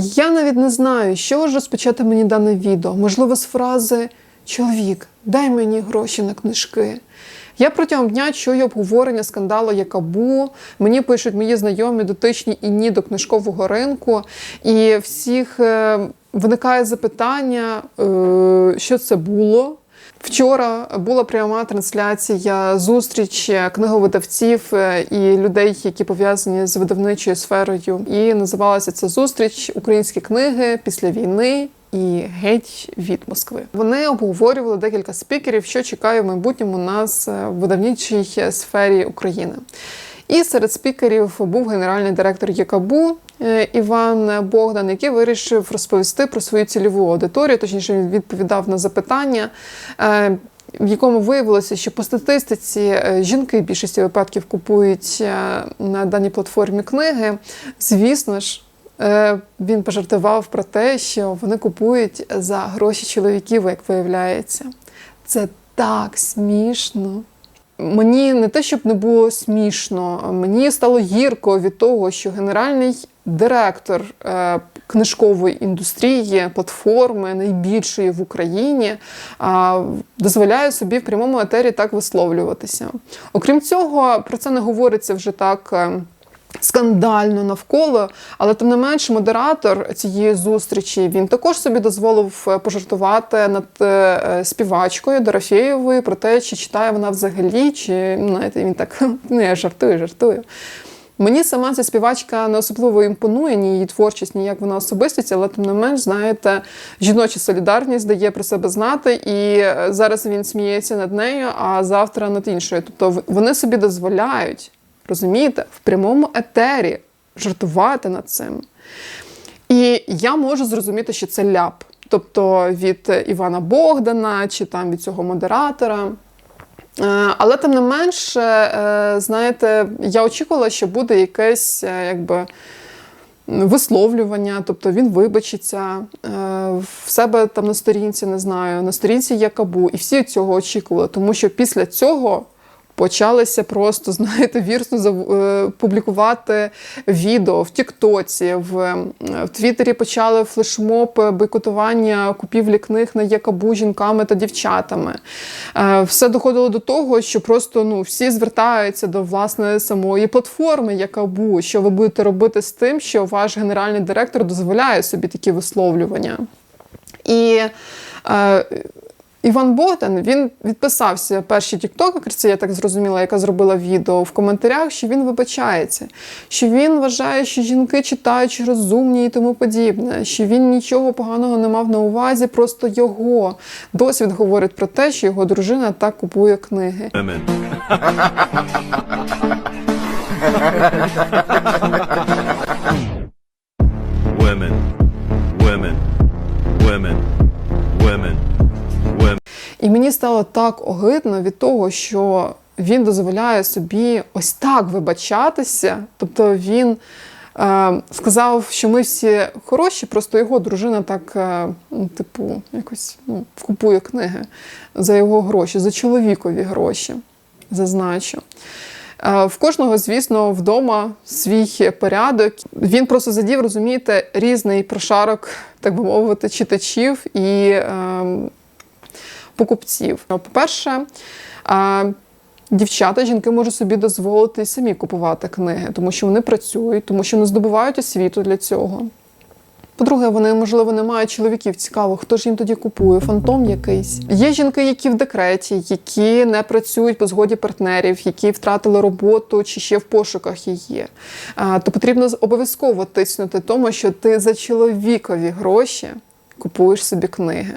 Я навіть не знаю, що ж розпочати мені дане відео. Можливо, з фрази Чоловік, дай мені гроші на книжки. Я протягом дня чую обговорення скандалу Якабу. Мені пишуть мої знайомі дотичні і ні до книжкового ринку. І всіх е, виникає запитання, е, що це було. Вчора була пряма трансляція зустріч книговидавців е, і людей, які пов'язані з видавничою сферою. І називалася ця зустріч Українські книги після війни. І геть від Москви вони обговорювали декілька спікерів, що чекає в майбутньому нас е, в видавничій сфері України. І серед спікерів був генеральний директор ЯКАБУ е, Іван Богдан, який вирішив розповісти про свою цільову аудиторію. Точніше, він відповідав на запитання, е, в якому виявилося, що по статистиці е, жінки в більшості випадків купують на даній платформі книги. Звісно ж. Він пожартував про те, що вони купують за гроші чоловіків, як виявляється. Це так смішно. Мені не те, щоб не було смішно, мені стало гірко від того, що генеральний директор е, книжкової індустрії, платформи найбільшої в Україні, дозволяє собі в прямому етері так висловлюватися. Окрім цього, про це не говориться вже так. Е, скандально навколо, але тим не менш, модератор цієї зустрічі він також собі дозволив е, пожартувати над співачкою Дорофєєвою про те, чи читає вона взагалі, чи ну, знаєте, він так ну я жартую, жартую. Мені сама ця співачка не особливо імпонує, ні її творчість, ні як вона особистість, але тим не менш, знаєте, жіноча солідарність дає про себе знати, і е, зараз він сміється над нею, а завтра над іншою. Тобто вони собі дозволяють розумієте, в прямому етері жартувати над цим. І я можу зрозуміти, що це ляп. Тобто від Івана Богдана чи там від цього модератора. Е, але тим не менше, е, знаєте, я очікувала, що буде якесь е, якби. Висловлювання, тобто він вибачиться в себе там на сторінці, не знаю, на сторінці Якабу, і всі цього очікували, тому що після цього почалися просто, знаєте, вірсно е, публікувати відео в Тіктоці, в, в Твіттері почали флешмоб бойкотування купівлі книг на Якабу жінками та дівчатами. Е, все доходило до того, що просто ну, всі звертаються до власне самої платформи Якабу, що ви будете робити з тим, що ваш генеральний директор дозволяє собі такі висловлювання. І е, Іван Богдан він відписався першій тіктокерці, я так зрозуміла, яка зробила відео в коментарях, що він вибачається, що він вважає, що жінки читають розумні і тому подібне, що він нічого поганого не мав на увазі, просто його досвід говорить про те, що його дружина так купує книги. Women. стало так огидно від того, що він дозволяє собі ось так вибачатися. Тобто він е, сказав, що ми всі хороші, просто його дружина так, е, ну, типу, якось ну, купує книги за його гроші, за чоловікові гроші, зазначу. Е, В кожного, звісно, вдома свій порядок. Він просто задів, розумієте, різний прошарок, так би мовити, читачів і е, покупців. По-перше, е, дівчата, жінки можуть собі дозволити самі купувати книги, тому що вони працюють, тому що не здобувають освіту для цього. По-друге, вони, можливо, не мають чоловіків. Цікаво, хто ж їм тоді купує? Фантом якийсь. Є жінки, які в декреті, які не працюють по згоді партнерів, які втратили роботу чи ще в пошуках її. То потрібно обов'язково тиснути тому, що ти за чоловікові гроші купуєш собі книги.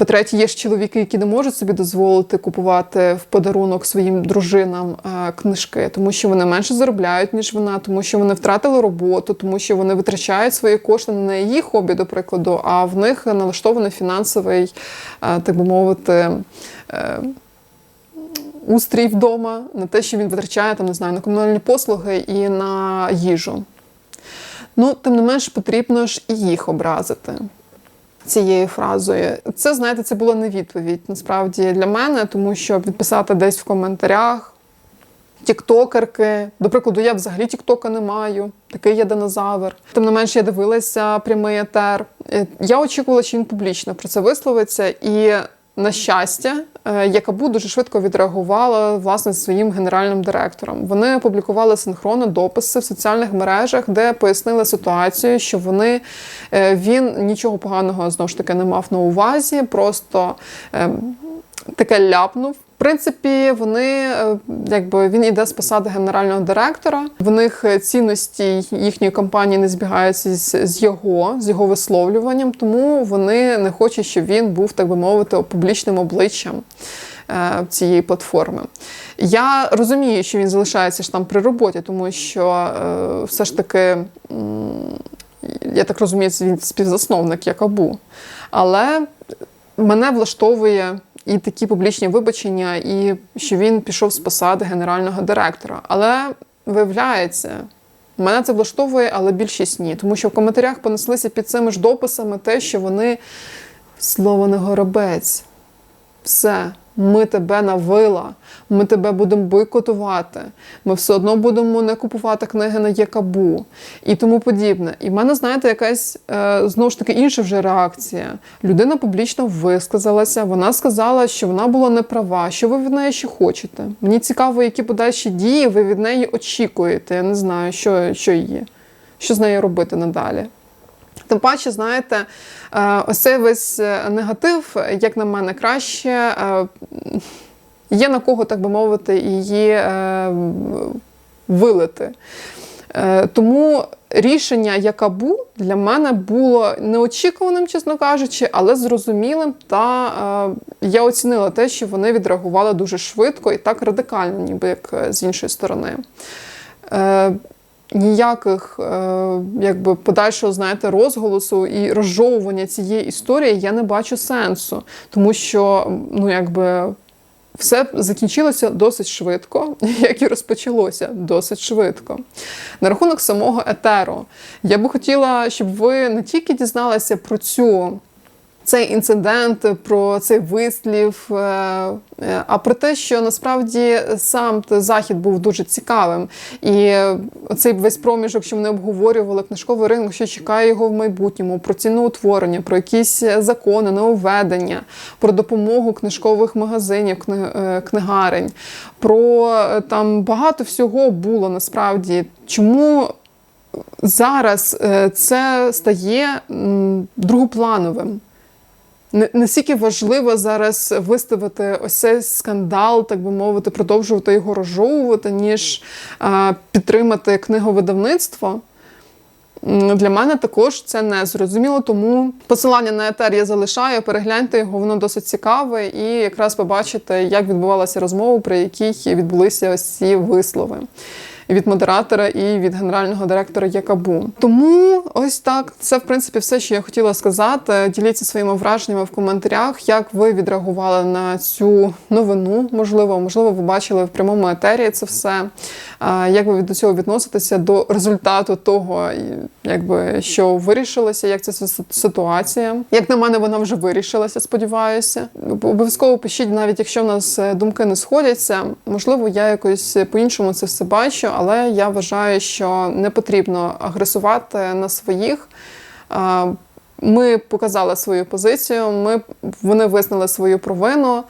По-третє, є ж чоловіки, які не можуть собі дозволити купувати в подарунок своїм дружинам е, книжки, тому що вони менше заробляють, ніж вона, тому що вони втратили роботу, тому що вони витрачають свої кошти не на її хобі, до прикладу, а в них налаштований фінансовий, е, так би мовити. е, Устрій вдома на те, що він витрачає там, не знаю, на комунальні послуги і на їжу. Ну, тим не менш, потрібно ж і їх образити цією фразою. Це, знаєте, це була не відповідь насправді для мене, тому що відписати десь в коментарях тіктокерки. До прикладу, я взагалі тіктока не маю. Такий я динозавр. Тим не менш, я дивилася прямий етер. Е, Я очікувала, що він публічно про це висловиться. І на щастя, е, Якабу дуже швидко відреагувала власне своїм генеральним директором. Вони опублікували синхронно дописи в соціальних мережах, де пояснили ситуацію, що вони е, він нічого поганого знову ж таки не мав на увазі, просто ем, таке ляпнув. Принципі, вони е, якби він іде з посади генерального директора. В них е, цінності їхньої компанії не збігаються з, його, з його висловлюванням, тому вони не хочуть, щоб він був, так би мовити, публічним обличчям е, цієї платформи. Я розумію, що він залишається ж там при роботі, тому що все ж таки. я так розумію, він співзасновник Якабу. Але мене влаштовує і такі публічні вибачення, і що він пішов з посади генерального директора. Але виявляється, мене це влаштовує, але більшість ні. Тому що в коментарях понеслися під цими ж дописами те, що вони слово не горобець. Все, ми тебе навила, ми тебе будемо бойкотувати. Ми все одно будемо не купувати книги на Єкабу і тому подібне. І в мене, знаєте, якась е, знову ж таки інша вже реакція. Людина публічно висказалася. Вона сказала, що вона була неправа. Що ви від неї ще хочете? Мені цікаво, які подальші дії ви від неї очікуєте. Я не знаю, що, що її, що з нею робити надалі. Тим паче, знаєте, е, ось цей весь е, негатив, як на мене, краще е, є на кого, так би мовити, її вилити. Тому рішення Якабу для мене було неочікуваним, чесно кажучи, але зрозумілим. Та е, я оцінила те, що вони відреагували дуже швидко і так радикально, ніби як з іншої сторони. Е, ніяких е, якби подальшого знаєте розголосу і розжовування цієї історії я не бачу сенсу, тому що ну якби. Все закінчилося досить швидко, як і розпочалося досить швидко. На рахунок самого етеру, я би хотіла, щоб ви не тільки дізналися про цю цей інцидент, про цей вислів, е, е, а про те, що насправді сам захід був дуже цікавим. І цей весь проміжок, що вони обговорювали книжковий ринок, що чекає його в майбутньому, про ціноутворення, про якісь закони, нововведення, про допомогу книжкових магазинів, е, книгарень, про там багато всього було насправді. Чому зараз це стає другоплановим? Наскільки важливо зараз виставити ось цей скандал, так би мовити, продовжувати його розжовувати, ніж а, підтримати книговидавництво? Для мене також це не зрозуміло, тому посилання на етер я залишаю. Перегляньте його, воно досить цікаве, і якраз побачите, як відбувалася розмова, при якій відбулися ось ці вислови від модератора і від генерального директора Якабу. Тому ось так. Це в принципі все, що я хотіла сказати. Діліться своїми враженнями в коментарях, як ви відреагували на цю новину. Можливо, можливо, ви бачили в прямому етері це все. Як ви до цього відноситеся до результату того, якби що вирішилося, як ця ситуація? Як на мене, вона вже вирішилася, сподіваюся. Обов'язково пишіть, навіть якщо в нас е, думки не сходяться. Можливо, я якось по-іншому це все бачу, але я вважаю, що не потрібно агресувати на своїх. Ми показали свою позицію, ми, вони визнали свою провину.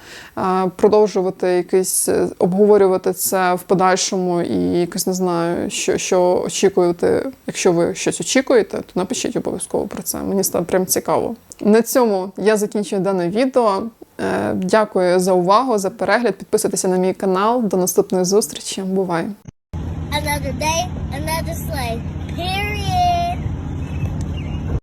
Продовжувати якийсь е, обговорювати це в подальшому і якось не знаю, що, що очікуєте. Якщо ви щось очікуєте, то напишіть обов'язково про це. Мені стало прям цікаво. На цьому я закінчую дане відео. Е, Дякую за увагу, за перегляд. Підписуйтеся на мій канал. До наступної зустрічі. Бувай! Another day, another slave. Period.